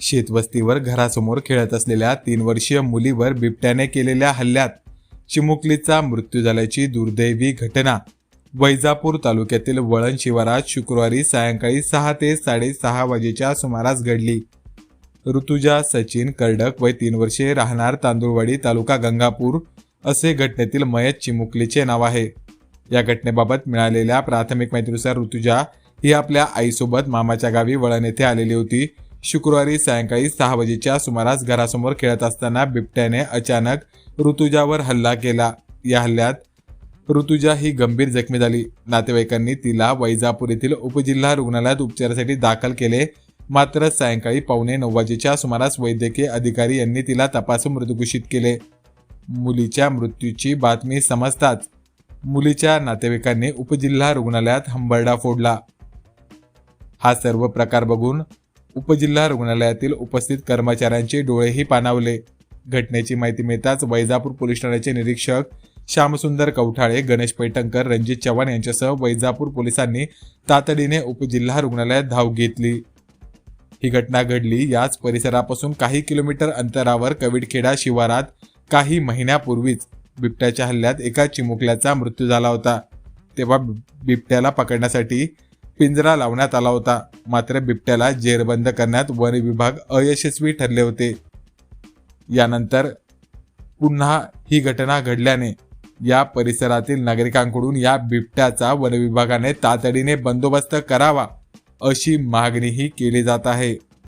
शेतवस्तीवर घरासमोर खेळत असलेल्या तीन वर्षीय मुलीवर बिबट्याने केलेल्या हल्ल्यात चिमुकलीचा मृत्यू झाल्याची दुर्दैवी घटना. वैजापूर तालुक्यातील वळण शिवारात शुक्रवारी सायंकाळी सहा ते साडेसहा वाजेच्या सुमारास घडली. ऋतुजा सचिन कर्डक वय तीन वर्षे राहणार तांदूळवाडी तालुका गंगापूर असे घटनेतील मयत चिमुकलीचे नाव आहे. या घटनेबाबत मिळालेल्या प्राथमिक माहितीनुसार ऋतुजा ही आपल्या आईसोबत मामाच्या गावी वळण येथे आलेली होती. शुक्रवारी सायंकाळी सहा वाजेच्या सुमारास घरासमोर खेळत असताना बिबट्याने अचानक ऋतुजावर हल्ला केला. या हल्ल्यात ऋतुजा ही गंभीर जखमी झाली. नातेवाईकांनी तिला वैजापूर येथील उपजिल्हा रुग्णालयात उपचारासाठी दाखल केले. मात्र सायंकाळी पावणे नऊ वाजेच्या सुमारास वैद्यकीय अधिकारी यांनी तिला तपासून मृत घोषित केले. मुलीच्या मृत्यूची बातमी समजताच मुलीच्या नातेवाईकांनी उपजिल्हा रुग्णालयात हंबरडा फोडला. हा सर्व प्रकार बघून उपजिल्हा रुग्णालयातील उपस्थित कर्मचाऱ्यांचे डोळेही पाणावले. घटनेची माहिती मिळताच वैजापूर पोलीस ठाण्याचे निरीक्षक श्यामसुंदर कवठाळे गणेश पैठणकर रणजित चव्हाण यांच्यासह वैजापूर पोलिसांनी तातडीने उपजिल्हा रुग्णालयात धाव घेतली. ही घटना घडली याच परिसरापासून काही किलोमीटर अंतरावर कविडखेडा शिवारात काही महिन्यापूर्वीच बिबट्याच्या हल्ल्यात एका चिमुकल्याचा मृत्यू झाला होता. तेव्हा बिब- बिबट्याला पकडण्यासाठी पिंजरा लावण्यात आला होता. मात्र बिबट्याला जेरबंद करण्यात वन विभाग अयशस्वी ठरले होते. यानंतर पुन्हा ही घटना घडल्याने या परिसरातील नागरिकांकडून या बिबट्याचा वन विभागाने तातडीने बंदोबस्त करावा अशी मागणीही केली जात आहे.